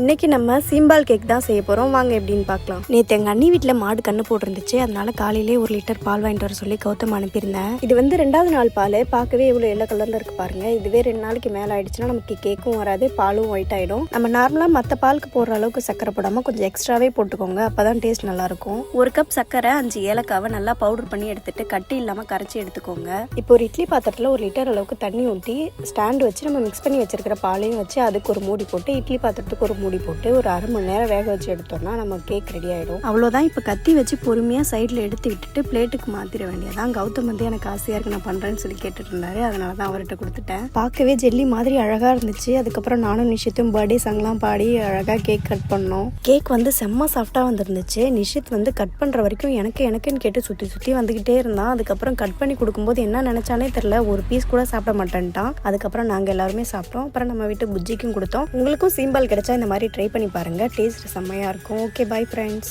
இன்னைக்கு நம்ம சீம்பால் கேக் தான் செய்ய போறோம். வாங்க எப்படின்னு பார்க்கலாம். நேற்று எங்க அண்ணி வீட்டில் மாடு கண்ணு போட்டிருந்துச்சு. அதனால காலையிலே ஒரு லிட்டர் பால் வாங்கிட்டு வர சொல்லி கௌதம் அனுப்பியிருந்தேன். இது வந்து ரெண்டாவது நாள் பால். பார்க்கவே இவ்வளோ எல்லோ கலர்ல இருக்கு பாருங்க. இதுவே ரெண்டு நாளைக்கு மேலே ஆயிடுச்சுன்னா நமக்கு கேக்கும் வராது பாலும் ஒயிட் ஆயிடும். நம்ம நார்மலாக மற்ற பாலுக்கு போடுற அளவுக்கு சக்கரை போடாம கொஞ்சம் எக்ஸ்ட்ராவே போட்டுக்கோங்க. அப்பதான் டேஸ்ட் நல்லா இருக்கும். ஒரு கப் சக்கரை அஞ்சு ஏலக்காவை நல்லா பவுடர் பண்ணி எடுத்துட்டு கட்டி இல்லாம கரைச்சி எடுத்துக்கோங்க. இப்போ ஒரு இட்லி பாத்திரத்தில் ஒரு லிட்டர் அளவுக்கு தண்ணி ஊற்றி ஸ்டாண்ட் வச்சு நம்ம மிக்ஸ் பண்ணி வச்சிருக்கிற பாலையும் வச்சு அதுக்கு ஒரு மூடி போட்டு இட்லி பாத்திரத்துக்கு ஒரு மூடி போட்டு ஒரு அரை மணி நேரம் வேக வச்சு எடுத்தோம்னா நம்ம கேக் ரெடி ஆகிடும் அவ்வளோதான் இப்போ கத்தி வச்சு பொறுமையாக சைடில் எடுத்து விட்டுட்டு பிளேட்டுக்கு மாற்றிட வேண்டியதான் கௌதம் வந்து எனக்கு ஆசையாக இருக்கு நான் பண்ணுறேன்னு சொல்லி கேட்டுட்டு இருந்தாரு. அதனால தான் அவர்கிட்ட கொடுத்துட்டேன். பார்க்கவே ஜெல்லி மாதிரி அழகாக இருந்துச்சு. அதுக்கப்புறம் நானும் நிஷித்தும் பர்த்டே சாங்லாம் பாடி அழகாக கேக் கட் பண்ணோம். கேக் வந்து செம்ம சாஃப்டாக வந்துருந்துச்சு. நிஷித் வந்து கட் பண்ணுற வரைக்கும் எனக்கு எனக்குன்னு கேட்டு சுற்றி சுற்றி வந்துக்கிட்டே இருந்தான். அதுக்கப்புறம் கட் பண்ணி கொடுக்கும்போது என்ன நினச்சானே தெரில ஒரு பீஸ் கூட சாப்பிட மாட்டேன்ட்டான். அதுக்கப்புறம் நாங்கள் எல்லாருமே சாப்பிட்டோம். அப்புறம் நம்ம வீட்டு புஜ்ஜிக்கும் கொடுத்தோம். உங்களுக்கும் சீம்பால் கிடைச்சா இந்த மாதிரி ட்ரை பண்ணி பாருங்கள் டேஸ்ட் செம்மையாக இருக்கும். Okay bye friends